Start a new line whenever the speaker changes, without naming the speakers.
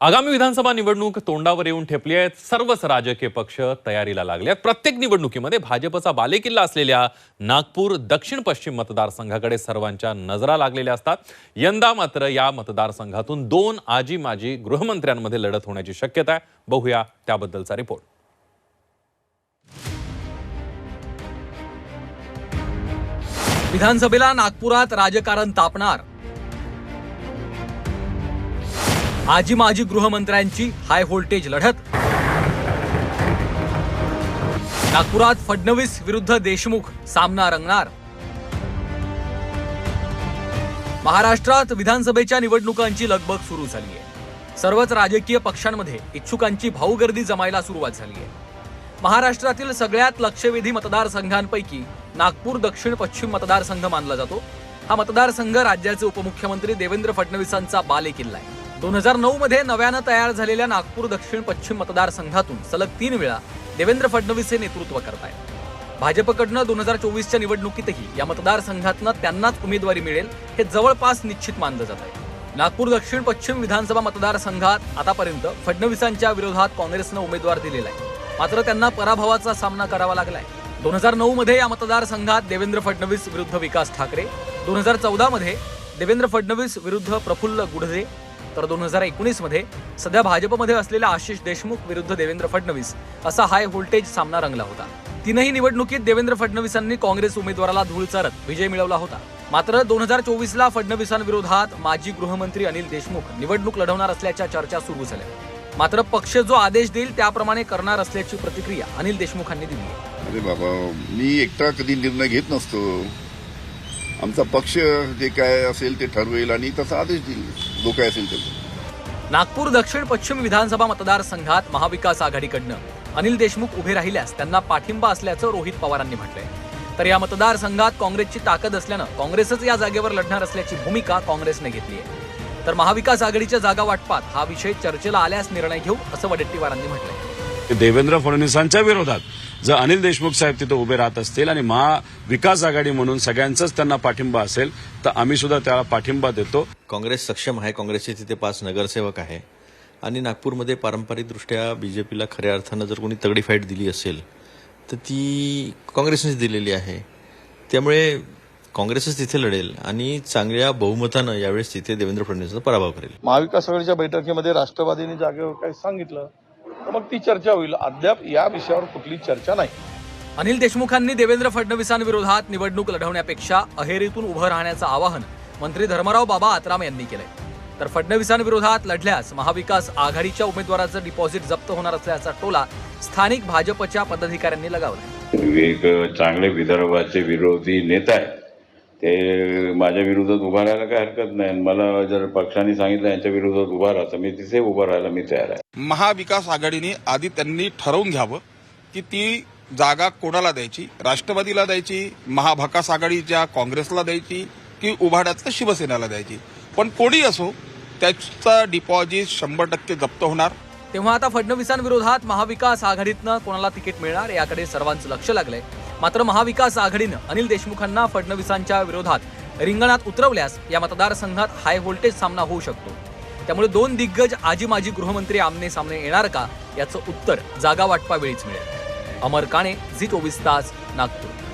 आगामी विधानसभा निवडणूक तोंडावर येऊन ठेपली आहेत. सर्वच राजकीय पक्ष तयारीला लागले आहेत प्रत्येक निवडणुकीमध्ये भाजपचा बालेकिल्ला असलेल्या नागपूर दक्षिण पश्चिम मतदारसंघाकडे सर्वांच्या नजरा लागलेल्या असतात. यंदा मात्र या मतदारसंघातून दोन आजी माजी गृहमंत्र्यांमध्ये लढत होण्याची शक्यता आहे. बघूया त्याबद्दलचा रिपोर्ट.
विधानसभेला नागपुरात राजकारण तापणार. आजी माजी गृहमंत्र्यांची हाय व्होल्टेज लढत. नागपुरात फडणवीस विरुद्ध देशमुख सामना रंगणार. महाराष्ट्रात विधानसभेच्या निवडणुकांची लगबग सुरू झाली आहे सर्वच राजकीय पक्षांमध्ये इच्छुकांची भाऊगर्दी जमायला सुरुवात झाली आहे महाराष्ट्रातील सगळ्यात लक्षवेधी मतदारसंघांपैकी नागपूर दक्षिण पश्चिम मतदारसंघ मानला जातो. हा मतदारसंघ राज्याचे उपमुख्यमंत्री देवेंद्र फडणवीसांचा बालेकिल्ला आहे. दोन हजार नऊ मध्ये नव्यानं तयार झालेल्या नागपूर दक्षिण पश्चिम मतदारसंघातून सलग तीन वेळा देवेंद्र फडणवीस हे नेतृत्व करतायत भाजपकडनं दोन हजार चोवीसच्या निवडणुकीतही या मतदारसंघातनं त्यांनाच उमेदवारी मिळेल हे जवळपास निश्चित मानलं जात आहे. नागपूर दक्षिण पश्चिम विधानसभा मतदारसंघात आतापर्यंत फडणवीसांच्या विरोधात काँग्रेसनं उमेदवार दिलेला आहे. मात्र त्यांना पराभवाचा सामना करावा लागलाय. दोन हजार नऊ मध्ये या मतदारसंघात देवेंद्र फडणवीस विरुद्ध विकास ठाकरे. दोन हजार चौदा मध्ये देवेंद्र फडणवीस विरुद्ध प्रफुल्ल गुढजे तर दोन हजार एकोणीसमध्ये सध्या भाजपमध्ये असलेला आशिष देशमुख विरुद्ध देवेंद्र फडणवीस असा हाय व्होल्टेज सामना रंगला होता. तीनही निवडणुकीत देवेंद्र फडणवीसांनी काँग्रेस उमेदवाराला धूळ चारत विजय मिळवला होता. मात्र दोन हजार चोवीसला फडणवीसांविरोधात माजी गृहमंत्री अनिल देशमुख निवडणूक लढवणार असल्याच्या चर्चा सुरू झाल्या. मात्र पक्ष जो आदेश देईल त्याप्रमाणे करणार असल्याची प्रतिक्रिया अनिल देशमुखांनी दिली
अरे बाबा मी एकटा कधी निर्णय घेत नसतो. आमचा पक्ष जे काय असेल ते ठरवेल आणि तसा आदेश देईल. जो काय असेल त्याचा.
नागपूर दक्षिण पश्चिम विधानसभा मतदारसंघात महाविकास आघाडीकडनं अनिल देशमुख उभे राहिल्यास त्यांना पाठिंबा असल्याचं रोहित पवारांनी म्हटलंय. तर या मतदारसंघात काँग्रेसची ताकद असल्यानं काँग्रेसच या जागेवर लढणार असल्याची भूमिका काँग्रेसने घेतली आहे तर महाविकास आघाडीच्या जागा वाटपात हा विषय चर्चेला आल्यास निर्णय घेऊ असं वडेट्टीवारांनी म्हटलंय.
देवेंद्र फडणवीसांच्या विरोधात. जर अनिल देशमुख साहेब तिथे उभे राहत असतील आणि महाविकास आघाडी म्हणून सगळ्यांचाच त्यांना पाठिंबा असेल तर आम्ही सुद्धा त्याला पाठिंबा देतो.
काँग्रेस सक्षम आहे काँग्रेसचे तिथे पाच नगरसेवक आहे. आणि नागपूरमध्ये पारंपरिकदृष्ट्या बीजेपीला खऱ्या अर्थानं जर कोणी तगडी फाईट दिली असेल तर ती काँग्रेसनेच दिलेली आहे. त्यामुळे काँग्रेसच तिथे लढेल आणि चांगल्या बहुमतानं यावेळेस तिथे देवेंद्र फडणवीसांचा पराभव करेल.
महाविकास आघाडीच्या बैठकीमध्ये राष्ट्रवादीने जागेवर काही सांगितलं तर मग ती चर्चा होईल. अद्याप या विषयावर कुठली चर्चा नाही.
अनिल देशमुखांनी देवेंद्र फडणवीसांविरोधात निवडणूक लढवण्यापेक्षा अहेरीतून उभं राहण्याचं आवाहन मंत्री धर्मराव बाबा आत्राम यांनी केलंय. तर फडणवीसांविरोधात लढल्यास महाविकास आघाडीच्या उमेदवाराचं डिपॉझिट जप्त होणार असल्याचा टोला स्थानिक भाजपच्या पदाधिकाऱ्यांनी लगावला
एक चांगले विदर्भाचे विरोधी नेता आहे ते माझ्या विरोधात उभा राहायला काही हरकत नाही. आणि मला जर पक्षाने सांगितलं यांच्या विरोधात उभा राहा तर मी तिथे उभा राहायला मी तयार आहे.
महाविकास आघाडीने आधी त्यांनी ठरवून घ्यावं की ती जागा कोणाला द्यायची? राष्ट्रवादीला द्यायची महाभकास आघाडीच्या काँग्रेसला द्यायची की उभाड्यातल्या शिवसेनेला द्यायची? पण कोणी असो त्याचा डिपॉझिट शंभर टक्के जप्त होणार.
तेव्हा आता फडणवीसांविरोधात महाविकास आघाडीतनं कोणाला तिकीट मिळणार? याकडे सर्वांचं लक्ष लागलंय. मात्र महाविकास आघाडीनं अनिल देशमुखांना फडणवीसांच्या विरोधात रिंगणात उतरवल्यास या मतदारसंघात हाय व्होल्टेज सामना होऊ शकतो. त्यामुळे दोन दिग्गज आजी माजी गृहमंत्री आमने सामने येणार का? याचं उत्तर जागा वाटपावेळीच मिळेल. अमर काणे झी चोवीस तास नागपूर.